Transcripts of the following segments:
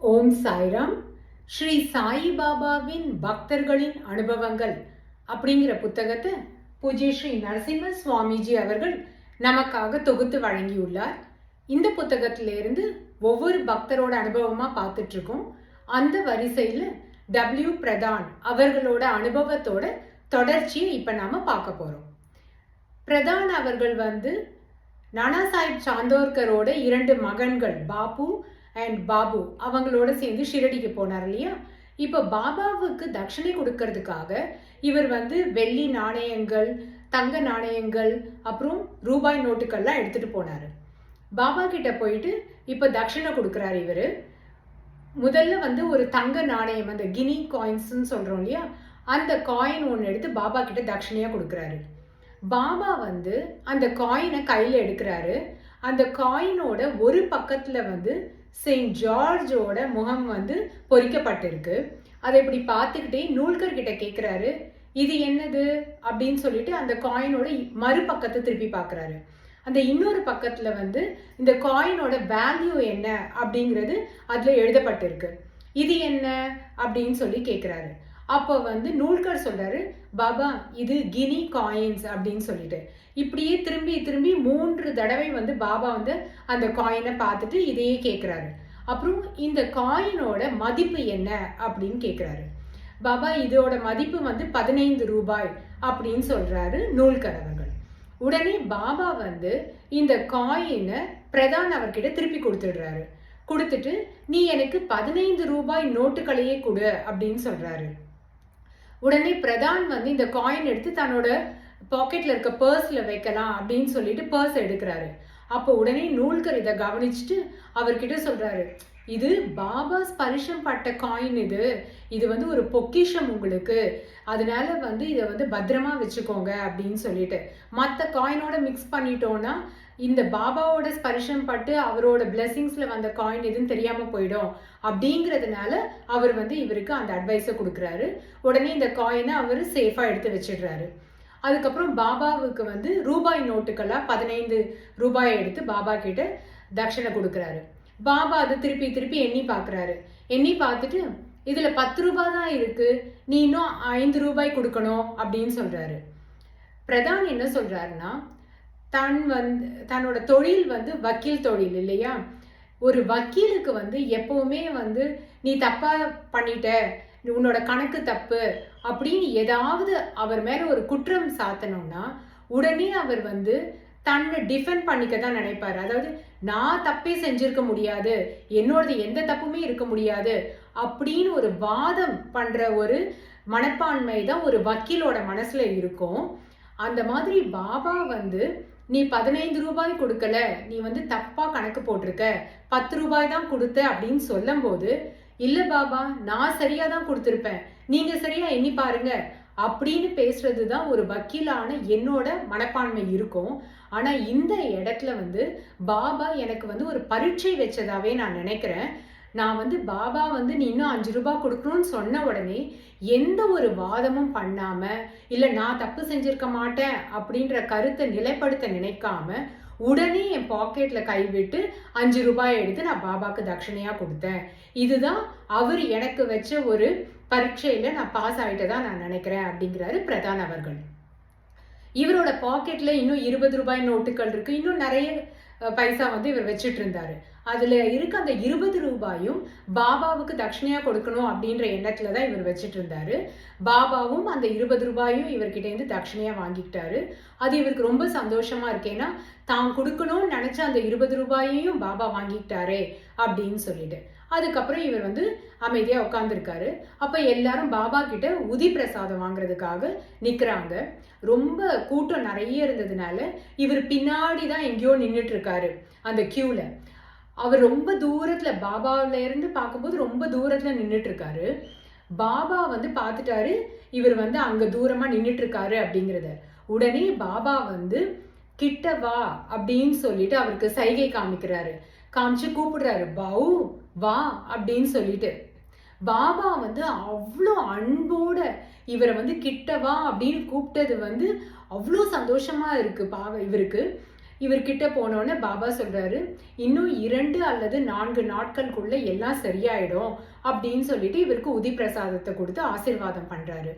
ஓம் சாய்ராம். ஸ்ரீ சாயிபாபாவின் பக்தர்களின் அனுபவங்கள் அப்படிங்கிற புத்தகத்தை பூஜ்ய ஸ்ரீ நரசிம்ம சுவாமிஜி அவர்கள் நமக்காக தொகுத்து வழங்கியுள்ளார். இந்த புத்தகத்திலிருந்து ஒவ்வொரு பக்தரோட அனுபவமாக பார்த்துட்ருக்கோம். அந்த வரிசையில் டபிள்யூ பிரதான் அவர்களோட அனுபவத்தோட தொடர்ச்சியை இப்போ நாம் பார்க்க போகிறோம் பிரதான் அவர்கள் வந்து நானா சாஹிப் சாந்தோர்கரோட இரண்டு மகன்கள் பாபு அண்ட் பாபு அவங்களோட சேர்ந்து ஷிரடிக்கு போனார் இல்லையா? இப்போ பாபாவுக்கு தட்சணை கொடுக்கறதுக்காக இவர் வந்து வெள்ளி நாணயங்கள் தங்க நாணயங்கள் அப்புறம் ரூபாய் நோட்டுக்கள்லாம் எடுத்துட்டு போனார். பாபா கிட்ட போயிட்டு இப்போ தட்சணை கொடுக்குறாரு இவர். முதல்ல வந்து ஒரு தங்க நாணயம் அந்த கினி காயின்ஸ்னு சொல்கிறோம் இல்லையா? அந்த காயின் ஒன்று எடுத்து பாபா கிட்ட தட்சணையா கொடுக்குறாரு. பாபா வந்து அந்த காயினை கையில் எடுக்கிறாரு. அந்த காயினோட ஒரு பக்கத்தில் வந்து செயின்ட் ஜார்ஜோட முகம் வந்து பொறிக்கப்பட்டிருக்கு. அதை இப்படி பார்த்துக்கிட்டே நூல்கர்கிட்ட கேட்குறாரு இது என்னது? அப்படின்னு சொல்லிட்டு அந்த காயினோட மறுபக்கத்தை திருப்பி பார்க்குறாரு. அந்த இன்னொரு பக்கத்தில் வந்து இந்த காயினோட வேல்யூ என்ன அப்படிங்கிறது அதில் எழுதப்பட்டிருக்கு. இது என்ன? அப்படின்னு சொல்லி கேட்குறாரு அப்போ வந்து நூல்கர் சொல்றாரு பாபா இது கினி காயின்ஸ் அப்படின்னு சொல்லிட்டு. இப்படியே திரும்பி திரும்பி மூன்று தடவை வந்து பாபா வந்து அந்த காயினை பார்த்துட்டு இதையே கேட்குறாரு அப்புறம் இந்த காயினோட மதிப்பு என்ன அப்படின்னு கேட்குறாரு பாபா இதோட மதிப்பு வந்து பதினைந்து ரூபாய் அப்படின்னு சொல்றாரு நூல்கர் அவர்கள் உடனே பாபா வந்து இந்த காயினை பிரதான் அவர்கிட்ட திருப்பி கொடுத்துடுறாரு. கொடுத்துட்டு நீ எனக்கு பதினைந்து ரூபாய் நோட்டுகளையே கொடு அப்படின்னு சொல்றாரு. உடனே பிரதான் வந்து இந்த காயின் எடுத்து தன்னோட பாக்கெட்ல இருக்க பர்ஸ்ல வைக்கலாம் அப்படின்னு சொல்லிட்டு பர்ஸ் எடுக்கிறாரு. அப்போ உடனே நூல்கர் இதை கவனிச்சுட்டு அவர்கிட்ட சொல்றாரு இது பாபா ஸ்பரிஷம் பட்ட காயின் இது. இது வந்து ஒரு பொக்கிஷம் உங்களுக்கு. அதனால வந்து இதை வந்து பத்திரமா வச்சுக்கோங்க அப்படின்னு சொல்லிட்டு. மற்ற காயினோட மிக்ஸ் பண்ணிட்டோம்னா இந்த பாபாவோட ஸ்பரிஷம் பட்டு அவரோட பிளெஸிங்ஸில் வந்த காயின் எதுவும் தெரியாமல் போயிடும் அப்படிங்கிறதுனால அவர் வந்து இவருக்கு அந்த அட்வைஸை கொடுக்குறாரு. உடனே இந்த காயினை அவர் சேஃபாக எடுத்து வச்சிடுறாரு. அதுக்கப்புறம் பாபாவுக்கு வந்து ரூபாய் நோட்டுக்கெல்லாம் பதினைந்து ரூபாய் எடுத்து பாபா கிட்ட தட்சணை கொடுக்குறாரு. பாபா அதை திருப்பி திருப்பி எண்ணி பார்க்குறாரு எண்ணி பார்த்துட்டு இதில் பத்து ரூபாய் தான் இருக்குது நீ இன்னும் ஐந்து ரூபாய் கொடுக்கணும் அப்படின்னு சொல்கிறாரு பிரதான் என்ன சொல்கிறாருன்னா தன் வந்து தன்னோட தொழில் வந்து வக்கீல் தொழில் இல்லையா? ஒரு வக்கீலுக்கு வந்து எப்பவுமே வந்து நீ தப்பா பண்ணிட்ட உன்னோட கணக்கு தப்பு அப்படின்னு ஏதாவது அவர் மேல ஒரு குற்றம் சாத்தணும்னா உடனே அவர் வந்து தன்னை டிஃபெண்ட் பண்ணிக்க தான் நினைப்பாரு. அதாவது நான் தப்பே செஞ்சிருக்க முடியாது என்னோடது எந்த தப்புமே இருக்க முடியாது அப்படின்னு ஒரு வாதம் பண்ற ஒரு மனப்பான்மை தான் ஒரு வக்கீலோட மனசுல இருக்கும். அந்த மாதிரி பாபா வந்து நீ பதினைந்து ரூபாய் கொடுக்கல நீ வந்து தப்பா கணக்கு போட்டிருக்க. பத்து ரூபாய் தான் கொடுத்த அப்படின்னு சொல்லும் போது இல்ல பாபா நான் சரியா தான் கொடுத்துருப்பேன். நீங்க சரியா எண்ணி பாருங்க. அப்படின்னு பேசுறது தான் ஒரு வக்கீலான என்னோட மனப்பான்மை இருக்கும். ஆனா இந்த இடத்துல வந்து பாபா எனக்கு வந்து ஒரு பரீட்சை வச்சதாவே நான் நினைக்கிறேன். நான் வந்து பாபா வந்து நீ இன்னும் அஞ்சு ரூபாய் கொடுக்கணும்னு சொன்ன உடனே எந்த ஒரு வாதமும் பண்ணாம இல்லை நான் தப்பு செஞ்சிருக்க மாட்டேன் அப்படின்ற கருத்தை நிலைப்படுத்த நினைக்காம உடனே என் பாக்கெட்ல கைவிட்டு அஞ்சு ரூபாய் எடுத்து நான் பாபாக்கு தட்சணையா கொடுத்தேன். இதுதான் அவர் எனக்கு வச்ச ஒரு பரீட்சையில நான் பாஸ் ஆயிட்டதா நான் நினைக்கிறேன் அப்படிங்கிறாரு பிரதான் அவர்கள். இவரோட பாக்கெட்ல இன்னும் இருபது ரூபாய் நோட்டுகள் இருக்கு. இன்னும் நிறைய பைசா வந்து இவர் வச்சுட்டு இருந்தார் அதில் இருக்க அந்த இருபது ரூபாயும் பாபாவுக்கு தட்சிணையாக கொடுக்கணும் அப்படின்ற எண்ணத்தில் தான் இவர் வச்சுட்டு இருந்தார் பாபாவும் அந்த இருபது ரூபாயும் இவர்கிட்டேருந்து தட்சிணையாக வாங்கிக்கிட்டாரு. அது இவருக்கு ரொம்ப சந்தோஷமாக இருக்கேன்னா தான் கொடுக்கணும்னு நினச்ச அந்த இருபது ரூபாயையும் பாபா வாங்கிக்கிட்டாரே. அப்படின்னு சொல்லிட்டு. அதுக்கப்புறம் இவர் வந்து அமைதியாக உட்காந்துருக்காரு அப்போ எல்லாரும் பாபா கிட்ட உதி பிரசாதம் வாங்குறதுக்காக நிற்கிறாங்க ரொம்ப கூட்டம் நிறைய இருந்ததுனால இவர் பின்னாடி தான் எங்கேயோ நின்றுட்டு இருக்காரு அந்த க்யூவில் அவர் ரொம்ப தூரத்தில் பாபாவில இருந்து பார்க்கும்போது ரொம்ப தூரத்தில் நின்றுட்டு இருக்காரு பாபா வந்து பார்த்துட்டாரு இவர் வந்து அங்கே தூரமாக நின்றுட்டு இருக்காரு அப்படிங்கிறத. உடனே பாபா வந்து கிட்ட வா அப்படின்னு சொல்லிட்டு அவருக்கு சைகை காமிக்கிறாரு. காமிச்சு கூப்பிடுறாரு. பாவு வா அப்படின்னு சொல்லிட்டு. பாபா வந்து அவ்வளோ அன்போட இவரை வந்து கிட்ட வா அப்படின்னு கூப்பிட்டது வந்து அவ்வளோ சந்தோஷமா இருக்கு பாவ இவருக்கு. இவர்கிட்ட போனோடனே பாபா சொல்றாரு இன்னும் இரண்டு அல்லது நான்கு நாட்களுக்குள்ள எல்லாம் சரியாயிடும் அப்படின்னு சொல்லிட்டு இவருக்கு உதி பிரசாதத்தை கொடுத்து ஆசீர்வாதம் பண்றாரு.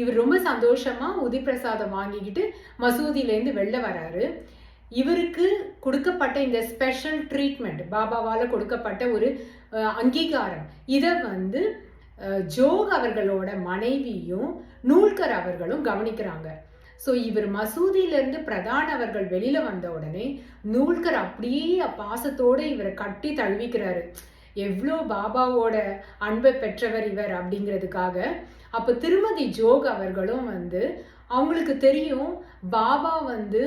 இவர் ரொம்ப சந்தோஷமா உதி பிரசாதம் வாங்கிக்கிட்டு மசூதியிலேருந்து வெளில வராரு. இவருக்கு கொடுக்கப்பட்ட இந்த ஸ்பெஷல் ட்ரீட்மெண்ட் பாபாவால் கொடுக்கப்பட்ட ஒரு அங்கீகாரம். இதை வந்து ஜோக் அவர்களோட மனைவியும் நூல்கர் அவர்களும் கவனிக்கிறாங்க. ஸோ இவர் மசூதியிலேருந்து பிரதான் அவர்கள் வெளியில் வந்த உடனே நூல்கர் அப்படியே பாசத்தோடு இவரை கட்டி தழுவிக்கிறாரு. எவ்வளோ பாபாவோட அன்பை பெற்றவர் இவர் அப்படிங்கிறதுக்காக. அப்போ திருமதி ஜோக் அவர்களும் வந்து அவங்களுக்கு தெரியும் பாபா வந்து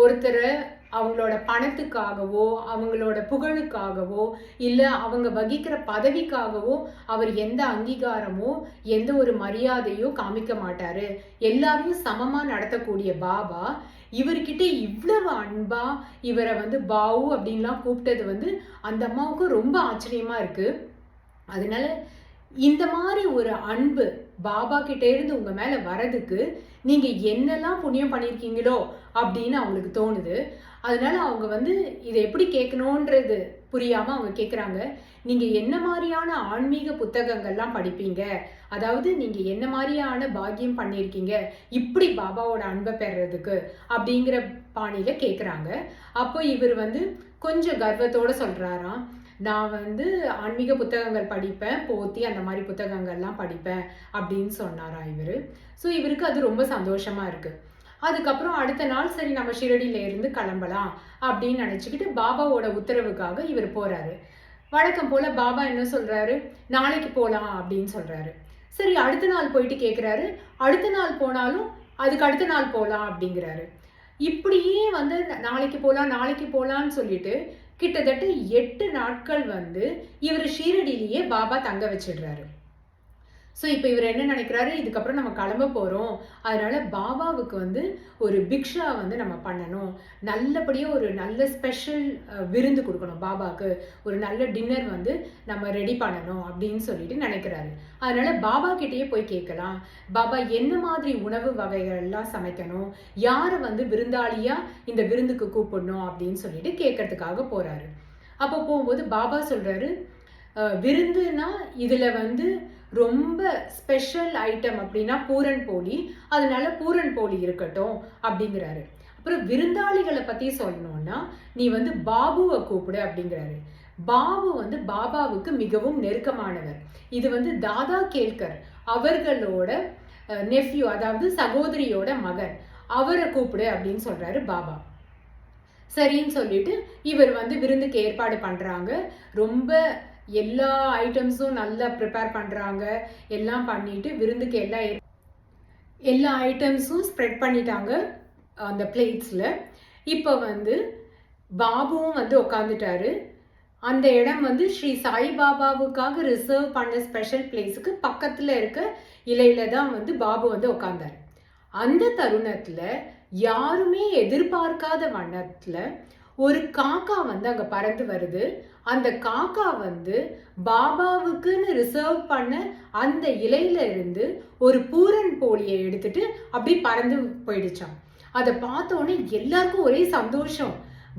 ஒருத்தரை அவங்களோட பணத்துக்காகவோ அவங்களோட புகழுக்காகவோ இல்லை அவங்க வகிக்கிற பதவிக்காகவோ அவர் எந்த அங்கீகாரமோ எந்த ஒரு மரியாதையோ காமிக்க மாட்டாரு. எல்லாரையும் சமமாக நடத்தக்கூடிய பாபா இவர்கிட்ட இவ்வளவு அன்பா இவரை வந்து பாவு அப்படின்லாம் கூப்பிட்டது வந்து அந்த அம்மாவுக்கு ரொம்ப ஆச்சரியமா இருக்கு. அதனால இந்த மாதிரி ஒரு அன்பு பாபா கிட்ட இருந்து உங்க மேல வரதுக்கு நீங்கள் என்னெல்லாம் புண்ணியம் பண்ணியிருக்கீங்களோ அப்படின்னு அவங்களுக்கு தோணுது. அதனால அவங்க வந்து இதை எப்படி கேட்கணுன்றது புரியாமல் அவங்க கேட்குறாங்க நீங்கள் என்ன மாதிரியான ஆன்மீக புத்தகங்கள்லாம் படிப்பீங்க? அதாவது நீங்கள் என்ன மாதிரியான பாக்கியம் பண்ணியிருக்கீங்க? இப்படி பாபாவோட அன்பை பெறுறதுக்கு அப்படிங்கிற பாணியில் கேட்குறாங்க அப்போ இவர் வந்து கொஞ்சம் கர்வத்தோடு சொல்கிறாராம் நான் வந்து ஆன்மீக புத்தகங்கள் படிப்பேன் போத்தி அந்த மாதிரி புத்தகங்கள்லாம் படிப்பேன் அப்படின்னு சொன்னாரா இவர். ஸோ இவருக்கு அது ரொம்ப சந்தோஷமாக இருக்குது அதுக்கப்புறம் அடுத்த நாள் சரி நம்ம ஷிரடியில இருந்து கிளம்பலாம் அப்படின்னு நினச்சிக்கிட்டு பாபாவோட உத்தரவுக்காக இவர் போகிறாரு வழக்கம் போல் பாபா என்ன சொல்கிறாரு நாளைக்கு போகலாம் அப்படின்னு சொல்கிறாரு சரி அடுத்த நாள் போயிட்டு கேட்குறாரு அடுத்த நாள் போனாலும் அதுக்கு அடுத்த நாள் போகலாம் அப்படிங்கிறாரு. இப்படியே வந்து நாளைக்கு போகலாம் நாளைக்கு போகலான்னு சொல்லிட்டு கிட்டத்தட்ட எட்டு நாட்கள் வந்து இவர் ஷீரடியிலேயே பாபா தங்க வச்சிடுறாரு. ஸோ இப்போ இவர் என்ன நினைக்கிறாரு? இதுக்கப்புறம் நம்ம கிளம்ப போகிறோம் அதனால பாபாவுக்கு வந்து ஒரு பிக்ஷா வந்து நம்ம பண்ணணும். நல்லபடியாக ஒரு நல்ல ஸ்பெஷல் விருந்து கொடுக்கணும் பாபாவுக்கு. ஒரு நல்ல டின்னர் வந்து நம்ம ரெடி பண்ணணும் அப்படின்னு சொல்லிட்டு நினைக்கிறாரு. அதனால பாபா கிட்டேயே போய் கேட்கலாம். பாபா என்ன மாதிரி உணவு வகைகள்லாம் சமைக்கணும்? யாரை வந்து விருந்தாளியாக இந்த விருந்துக்கு கூப்பிடணும் அப்படின்னு சொல்லிட்டு கேட்கறதுக்காக போகிறாரு அப்போ போகும்போது பாபா சொல்கிறாரு "அஹ், விருந்துனா வந்து ரொம்ப ஸ்பெஷல் ஐட்டம் அப்படின்னா பூரன் போலி. அதனால பூரன் போலி இருக்கட்டும் அப்படிங்கிறாரு. அப்புறம் விருந்தாளிகளை பத்தி சொல்லணும்னா நீ வந்து பாபுவை கூப்பிடு அப்படிங்கிறாரு. பாபு வந்து பாபாவுக்கு மிகவும் நெருக்கமானவர். இது வந்து தாதா கேல்கர் அவர்களோட நெஃப்யூ அதாவது சகோதரியோட மகன். அவரை கூப்பிடு அப்படின்னு சொல்றாரு பாபா. சரின்னு சொல்லிட்டு இவர் வந்து விருந்துக்கு ஏற்பாடு பண்றாங்க. ரொம்ப எல்லா ஐட்டம்ஸும் நல்லா ப்ரிப்பேர் பண்ணுறாங்க எல்லாம் பண்ணிட்டு விருந்துக்கு எல்லா எல்லா ஐட்டம்ஸும் ஸ்ப்ரெட் பண்ணிட்டாங்க அந்த பிளேட்ஸில் இப்போ வந்து பாபுவும் வந்து உட்காந்துட்டாரு அந்த இடம் வந்து ஸ்ரீ சாய்பாபாவுக்காக ரிசர்வ் பண்ண ஸ்பெஷல் பிளேஸுக்கு பக்கத்தில் இருக்க இலையில தான் வந்து பாபு வந்து உட்காந்தார் அந்த தருணத்தில் யாருமே எதிர்பார்க்காத வண்ணத்தில் ஒரு காக்கா வந்து அங்கே பறந்து வருது. அந்த காக்கா வந்து பாபாவுக்குன்னு ரிசர்வ் பண்ண அந்த இலையில இருந்து ஒரு பூரன் போலியை எடுத்துட்டு அப்படி பறந்து போயிடுச்சான் அதை பார்த்தோன்னே எல்லாருக்கும் ஒரே சந்தோஷம்.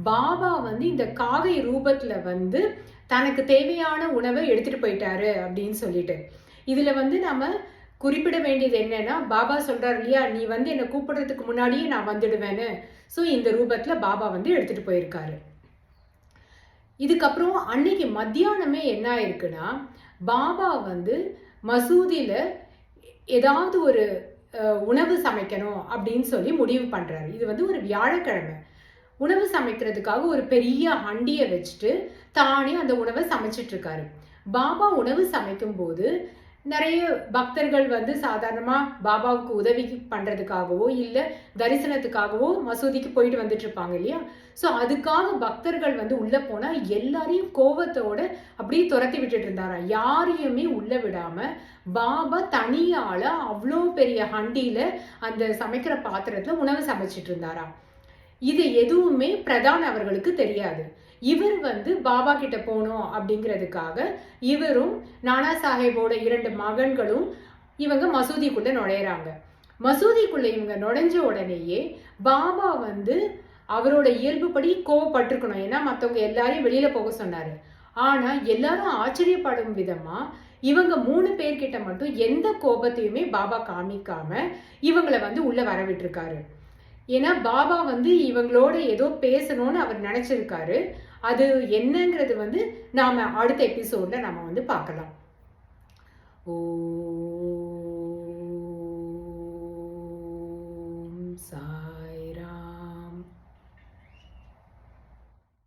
பாபா வந்து இந்த காகை ரூபத்துல வந்து தனக்கு தேவையான உணவை எடுத்துட்டு போயிட்டாரு அப்படின்னு சொல்லிட்டு. இதுல வந்து நம்ம குறிப்பிட வேண்டியது என்னன்னா பாபா சொல்றாரு இல்லையா நீ வந்து என்னை கூப்பிடுறதுக்கு முன்னாடியே நான் வந்துடுவேன்னு. ஸோ இந்த ரூபத்துல பாபா வந்து எடுத்துட்டு போயிருக்காரு. இதுக்கப்புறம் அன்னைக்கு மத்தியானமே என்ன ஆயிருக்குன்னா பாபா வந்து மசூதியில் ஏதாவது ஒரு உணவு சமைக்கணும் அப்படின்னு சொல்லி முடிவு பண்ணுறாரு இது வந்து ஒரு வியாழக்கிழமை. உணவு சமைக்கிறதுக்காக ஒரு பெரிய ஹண்டியை வச்சுட்டு தானே அந்த உணவை சமைச்சிட்ருக்காரு பாபா உணவு சமைக்கும்போது நிறைய பக்தர்கள் வந்து சாதாரணமாக பாபாவுக்கு உதவி பண்ணுறதுக்காகவோ இல்லை தரிசனத்துக்காகவோ மசூதிக்கு போயிட்டு வந்துட்டு இருப்பாங்க இல்லையா? ஸோ அதுக்காக பக்தர்கள் வந்து உள்ளே போனால் எல்லாரையும் கோவத்தோட அப்படியே துரத்தி விட்டுட்டு இருந்தாராம். யாரையுமே உள்ளே விடாமல் பாபா தனியால் அவ்வளோ பெரிய ஹண்டியில் அந்த சமைக்கிற பாத்திரத்தில் உணவு சமைச்சிட்டு இருந்தாராம். இது எதுவுமே பிரதான் அவர்களுக்கு தெரியாது. இவர் வந்து பாபா கிட்ட போகணும் அப்படிங்கிறதுக்காக இவரும் நானா சாஹேபோட இரண்டு மகன்களும் இவங்க மசூதிக்குள்ள நுழையிறாங்க. மசூதிக்குள்ள இவங்க நுழைஞ்ச உடனேயே பாபா வந்து அவரோட இயல்புப்படி கோவப்பட்டிருக்கணும். ஏன்னா மற்றவங்க எல்லாரையும் வெளியில போக சொன்னாரு. ஆனா எல்லாரும் ஆச்சரியப்படும் விதமா இவங்க மூணு பேர்கிட்ட மட்டும் எந்த கோபத்தையுமே பாபா காமிக்காம இவங்களை வந்து உள்ள வர விட்டுருக்காரு. ஏன்னா பாபா வந்து இவங்களோட ஏதோ பேசணும்னு அவர் நினைச்சிருக்காரு. அது என்னங்கிறது வந்து நாம் அடுத்த எபிசோடில் நம்ம வந்து பார்க்கலாம். ஓ